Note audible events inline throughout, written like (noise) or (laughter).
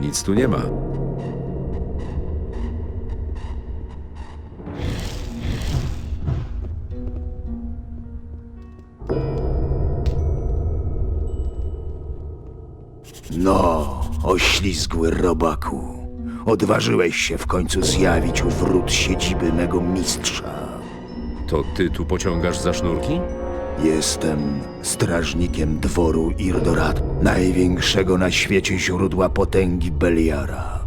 Nic tu nie ma. No, oślizgły robaku. Odważyłeś się w końcu zjawić u wrót siedziby mego mistrza. To ty tu pociągasz za sznurki? Jestem strażnikiem dworu Irdorat, największego na świecie źródła potęgi Beliara.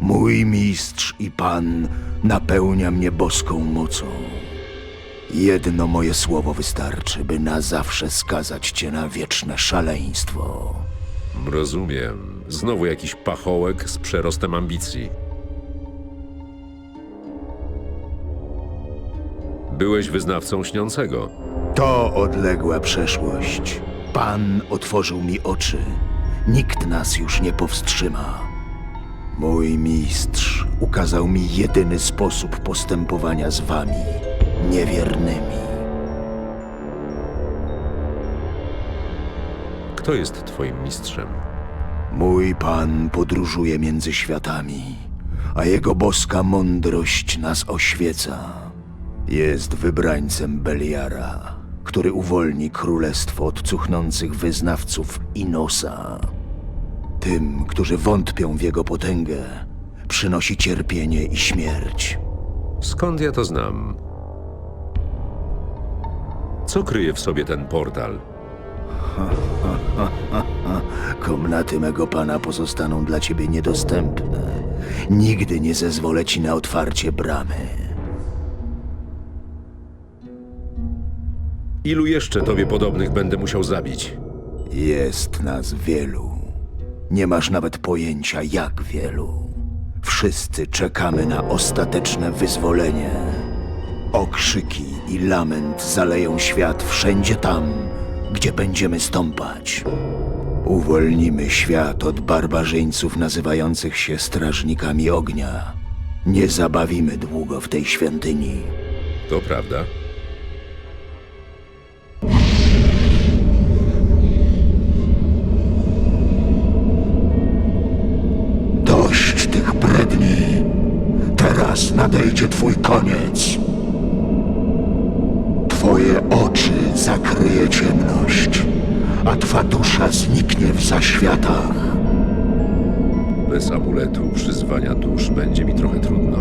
Mój mistrz i pan napełnia mnie boską mocą. Jedno moje słowo wystarczy, by na zawsze skazać cię na wieczne szaleństwo. Rozumiem. Znowu jakiś pachołek z przerostem ambicji. Byłeś wyznawcą śniącego. To odległa przeszłość. Pan otworzył mi oczy. Nikt nas już nie powstrzyma. Mój mistrz ukazał mi jedyny sposób postępowania z wami, niewiernymi. Kto jest twoim mistrzem? Mój pan podróżuje między światami, a jego boska mądrość nas oświeca. Jest wybrańcem Beliara, który uwolni królestwo od cuchnących wyznawców Inosa. Tym, którzy wątpią w jego potęgę, przynosi cierpienie i śmierć. Skąd ja to znam? Co kryje w sobie ten portal? (laughs) Komnaty mego pana pozostaną dla ciebie niedostępne. Nigdy nie zezwolę ci na otwarcie bramy. Ilu jeszcze tobie podobnych będę musiał zabić? Jest nas wielu. Nie masz nawet pojęcia, jak wielu. Wszyscy czekamy na ostateczne wyzwolenie. Okrzyki i lament zaleją świat wszędzie tam, gdzie będziemy stąpać. Uwolnimy świat od barbarzyńców nazywających się strażnikami ognia. Nie zabawimy długo w tej świątyni. To prawda? Twój koniec. Twoje oczy zakryje ciemność, a twa dusza zniknie w zaświatach. Bez amuletu przyzwania dusz będzie mi trochę trudno.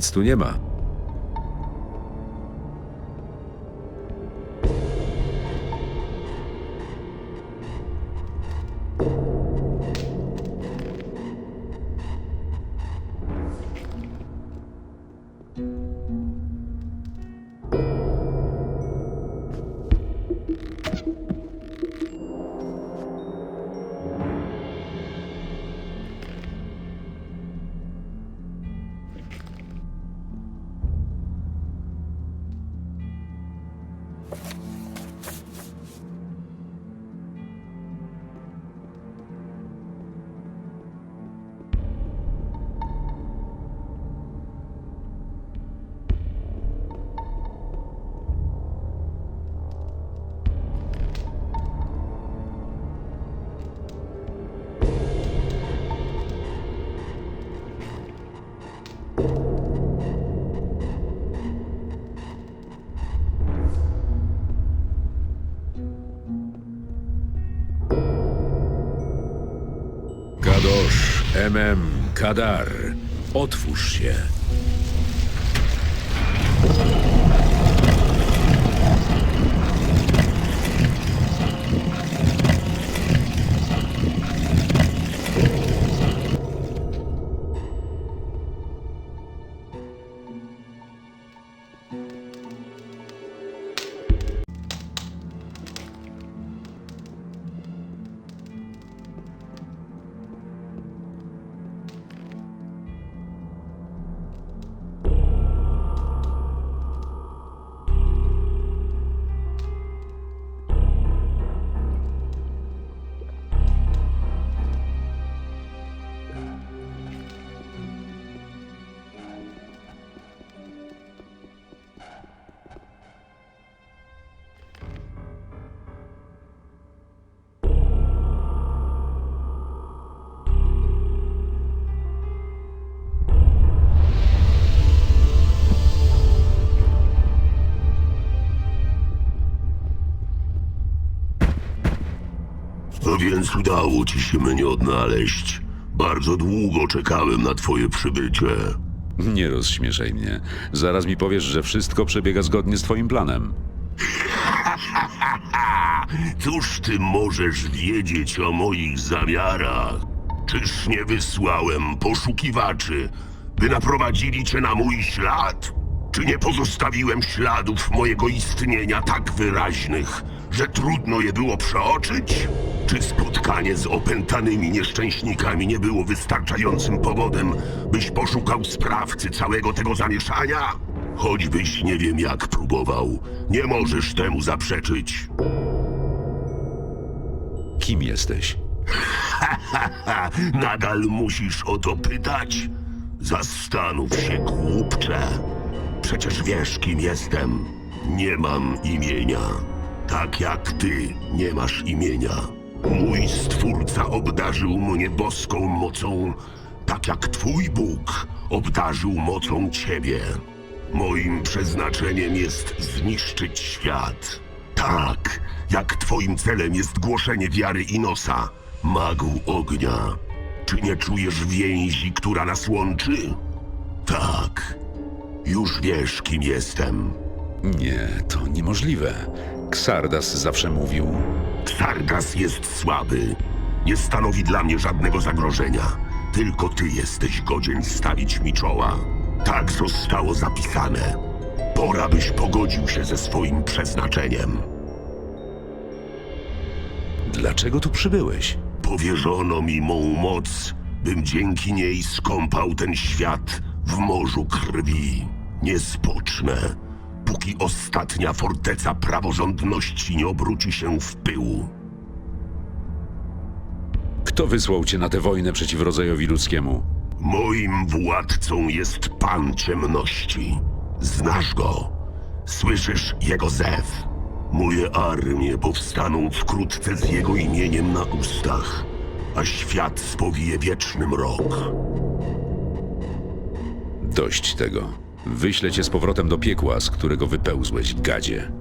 Nic tu nie ma. MM, Kadar, otwórz się. Więc udało ci się mnie odnaleźć. Bardzo długo czekałem na twoje przybycie. Nie rozśmieszaj mnie. Zaraz mi powiesz, że wszystko przebiega zgodnie z twoim planem. (laughs) Cóż ty możesz wiedzieć o moich zamiarach? Czyż nie wysłałem poszukiwaczy, by naprowadzili cię na mój ślad? Czy nie pozostawiłem śladów mojego istnienia tak wyraźnych, że trudno je było przeoczyć? Czy spotkanie z opętanymi nieszczęśnikami nie było wystarczającym powodem, byś poszukał sprawcy całego tego zamieszania? Choćbyś nie wiem jak próbował, nie możesz temu zaprzeczyć. Kim jesteś? Ha, (laughs) nadal musisz o to pytać? Zastanów się, głupcze. Przecież wiesz, kim jestem. Nie mam imienia. Tak jak ty nie masz imienia. Mój stwórca obdarzył mnie boską mocą, tak jak twój Bóg obdarzył mocą ciebie. Moim przeznaczeniem jest zniszczyć świat. Tak, jak twoim celem jest głoszenie wiary Inosa, magu ognia. Czy nie czujesz więzi, która nas łączy? Tak. Już wiesz, kim jestem. Nie, to niemożliwe. Ksardas zawsze mówił. Sargas jest słaby. Nie stanowi dla mnie żadnego zagrożenia. Tylko ty jesteś godzien stawić mi czoła. Tak zostało zapisane. Pora byś pogodził się ze swoim przeznaczeniem. Dlaczego tu przybyłeś? Powierzono mi mą moc, bym dzięki niej skąpał ten świat w morzu krwi. Nie spocznę, póki ostatnia forteca praworządności nie obróci się w pył. Kto wysłał cię na tę wojnę przeciw rodzajowi ludzkiemu? Moim władcą jest Pan Ciemności. Znasz go. Słyszysz jego zew. Moje armie powstaną wkrótce z jego imieniem na ustach, a świat spowije wieczny mrok. Dość tego. Wyślę cię z powrotem do piekła, z którego wypełzłeś, gadzie.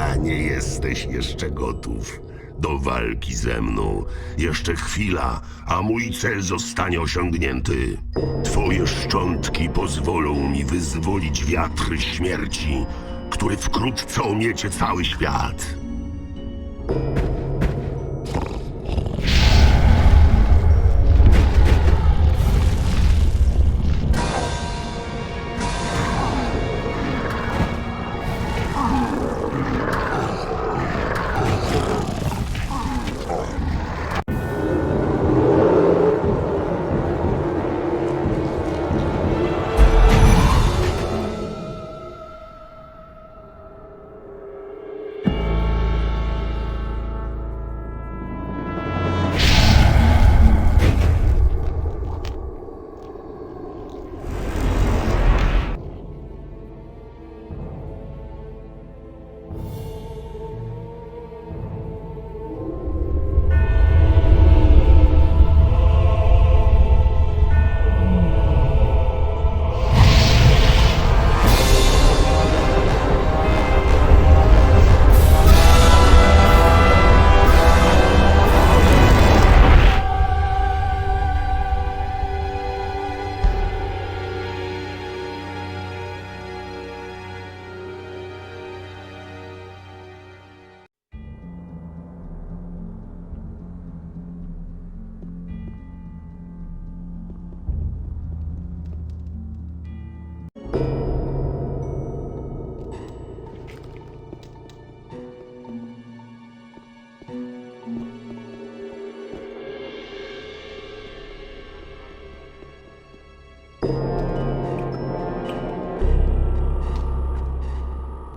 A (laughs) nie jesteś jeszcze gotów do walki ze mną. Jeszcze chwila, a mój cel zostanie osiągnięty. Twoje szczątki pozwolą mi wyzwolić wiatry śmierci, który wkrótce omiecie cały świat.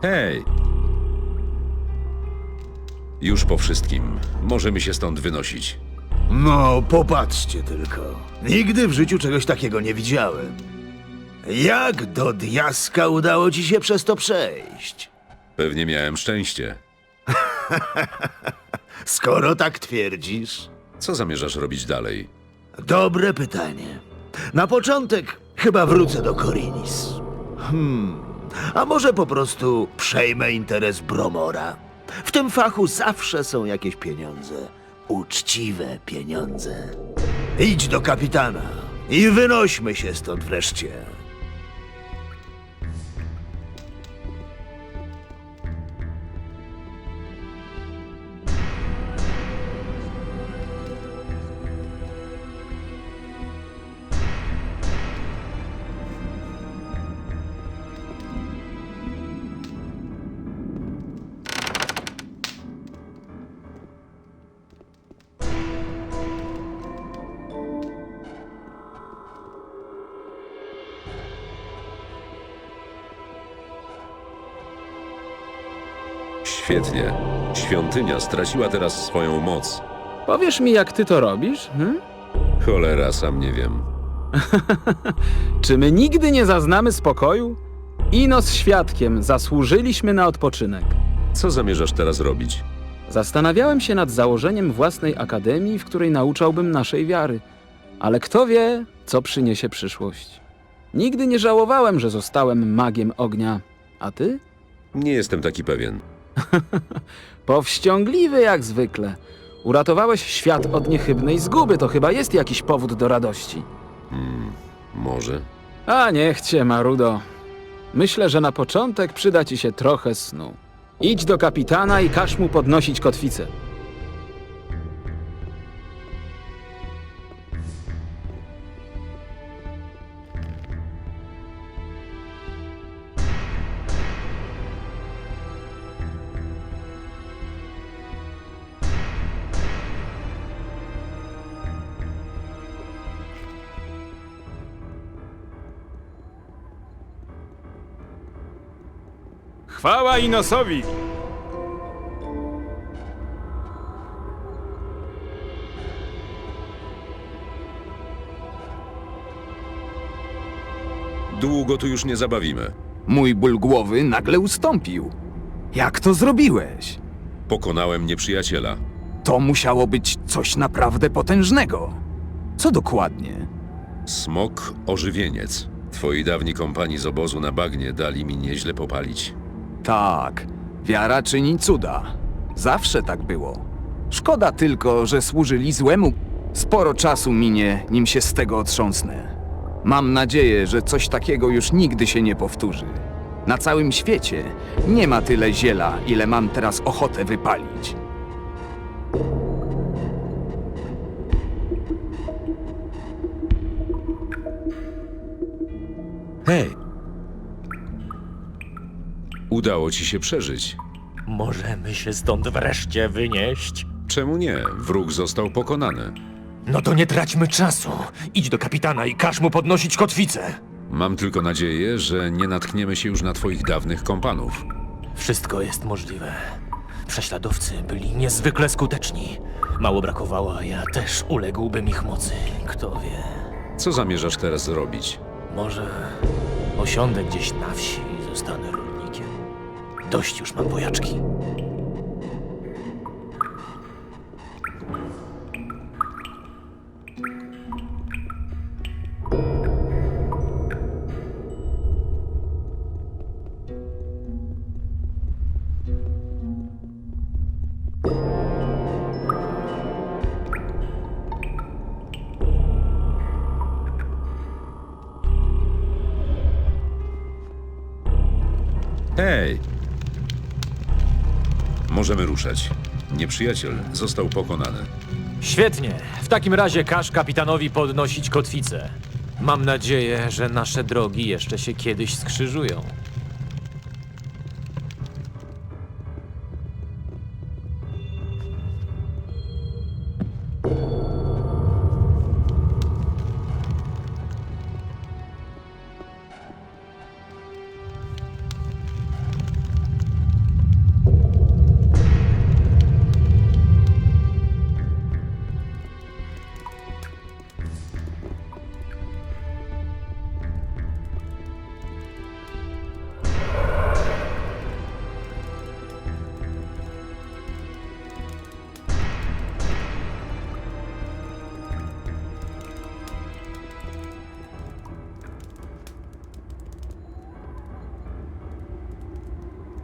Hej! Już po wszystkim. Możemy się stąd wynosić. No, popatrzcie tylko. Nigdy w życiu czegoś takiego nie widziałem. Jak do diaska udało ci się przez to przejść? Pewnie miałem szczęście. (laughs) Skoro tak twierdzisz. Co zamierzasz robić dalej? Dobre pytanie. Na początek chyba wrócę do Korinis. Hmm, a może po prostu przejmę interes Bromora? W tym fachu zawsze są jakieś pieniądze. Uczciwe pieniądze. Idź do kapitana i wynośmy się stąd wreszcie. Świetnie. Świątynia straciła teraz swoją moc. Powiesz mi, jak ty to robisz? Hm? Cholera, sam nie wiem. (laughs) Czy my nigdy nie zaznamy spokoju? Ino z świadkiem zasłużyliśmy na odpoczynek. Co zamierzasz teraz robić? Zastanawiałem się nad założeniem własnej akademii, w której nauczałbym naszej wiary. Ale kto wie, co przyniesie przyszłość. Nigdy nie żałowałem, że zostałem magiem ognia. A ty? Nie jestem taki pewien. (laughs) Powściągliwy jak zwykle. Uratowałeś świat od niechybnej zguby, to chyba jest jakiś powód do radości. Może? A niech cię, Marudo. Myślę, że na początek przyda ci się trochę snu. Idź do kapitana i każ mu podnosić kotwicę. Chwała Inosowi! Długo tu już nie zabawimy. Mój ból głowy nagle ustąpił. Jak to zrobiłeś? Pokonałem nieprzyjaciela. To musiało być coś naprawdę potężnego. Co dokładnie? Smok ożywieniec. Twoi dawni kompani z obozu na bagnie dali mi nieźle popalić. Tak, wiara czyni cuda. Zawsze tak było. Szkoda tylko, że służyli złemu. Sporo czasu minie, nim się z tego otrząsnę. Mam nadzieję, że coś takiego już nigdy się nie powtórzy. Na całym świecie nie ma tyle ziela, ile mam teraz ochotę wypalić. Hej! Udało ci się przeżyć. Możemy się stąd wreszcie wynieść. Czemu nie? Wróg został pokonany. No to nie traćmy czasu. Idź do kapitana i każ mu podnosić kotwicę. Mam tylko nadzieję, że nie natkniemy się już na twoich dawnych kompanów. Wszystko jest możliwe. Prześladowcy byli niezwykle skuteczni. Mało brakowało, a ja też uległbym ich mocy. Kto wie, Co zamierzasz teraz zrobić? może osiądę gdzieś na wsi i zostanę. Dość już mam wojaczki. Możemy ruszać. Nieprzyjaciel został pokonany. Świetnie. W takim razie każ kapitanowi podnosić kotwicę. Mam nadzieję, że nasze drogi jeszcze się kiedyś skrzyżują.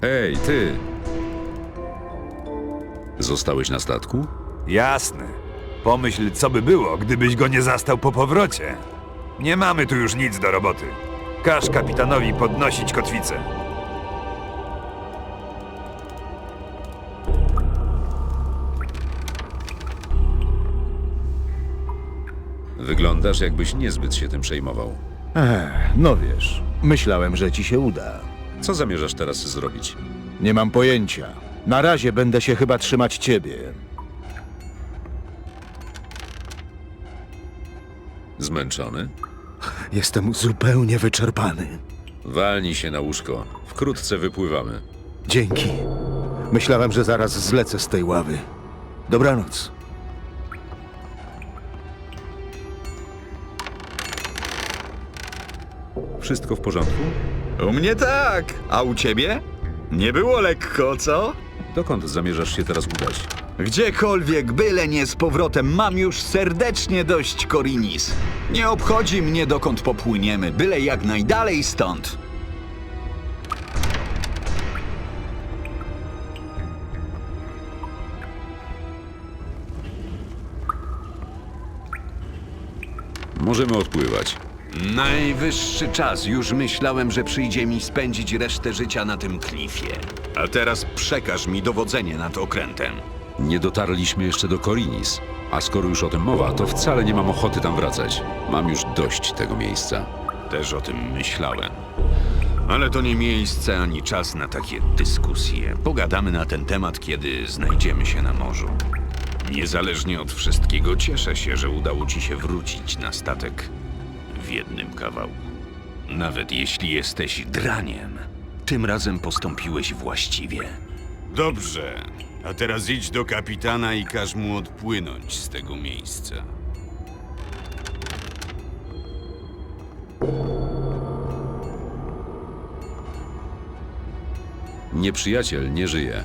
Hej, ty! Zostałeś na statku? Jasne. Pomyśl, co by było, gdybyś go nie zastał po powrocie. Nie mamy tu już nic do roboty. Każ kapitanowi podnosić kotwicę. Wyglądasz, jakbyś niezbyt się tym przejmował. No wiesz, myślałem, że ci się uda. Co zamierzasz teraz zrobić? Nie mam pojęcia. Na razie będę się chyba trzymać ciebie. Zmęczony? Jestem zupełnie wyczerpany. Walnij się na łóżko. Wkrótce wypływamy. Dzięki. Myślałem, że zaraz zlecę z tej ławy. Dobranoc. Wszystko w porządku? U mnie tak, a u ciebie? Nie było lekko, co? Dokąd zamierzasz się teraz udać? Gdziekolwiek, byle nie z powrotem, mam już serdecznie dość Korinis. Nie obchodzi mnie dokąd popłyniemy, byle jak najdalej stąd. Możemy odpływać. Najwyższy czas. Już myślałem, że przyjdzie mi spędzić resztę życia na tym klifie. A teraz przekaż mi dowodzenie nad okrętem. Nie dotarliśmy jeszcze do Korinis, a skoro już o tym mowa, to wcale nie mam ochoty tam wracać. Mam już dość tego miejsca. Też o tym myślałem. Ale to nie miejsce ani czas na takie dyskusje. Pogadamy na ten temat, kiedy znajdziemy się na morzu. Niezależnie od wszystkiego, cieszę się, że udało ci się wrócić na statek jednym kawałku. Nawet jeśli jesteś draniem, tym razem postąpiłeś właściwie. Dobrze. A teraz idź do kapitana i każ mu odpłynąć z tego miejsca. Nieprzyjaciel nie żyje.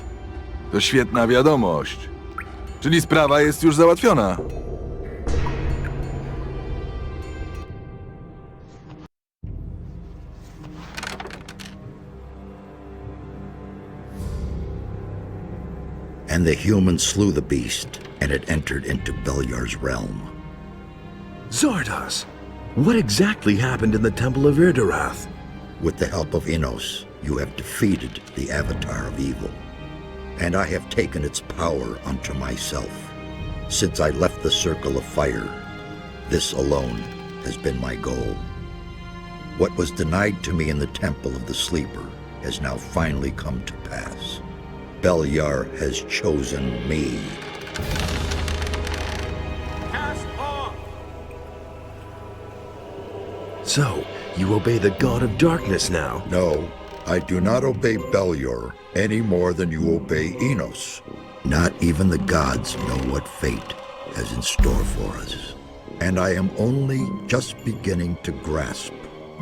To świetna wiadomość. Czyli sprawa jest już załatwiona. And the humans slew the beast, and it entered into Beliar's realm. Zardos, what exactly happened in the Temple of Irdarath? With the help of Innos, you have defeated the Avatar of Evil. And I have taken its power unto myself. Since I left the Circle of Fire, this alone has been my goal. What was denied to me in the Temple of the Sleeper has now finally come to pass. Beliar has chosen me. So, you obey the God of Darkness now? No, I do not obey Belior any more than you obey Enos. Not even the gods know what fate has in store for us. And I am only just beginning to grasp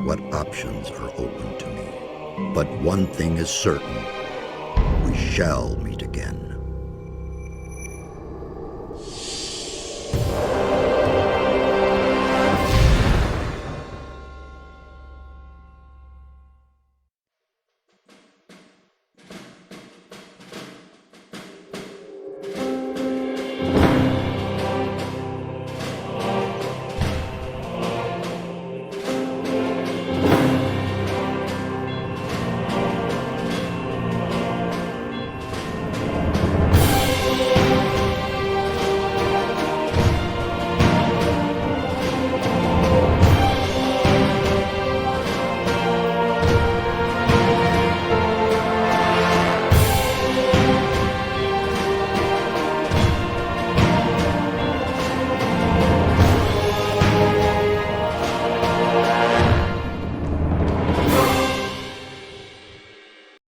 what options are open to me. But one thing is certain we shall meet again.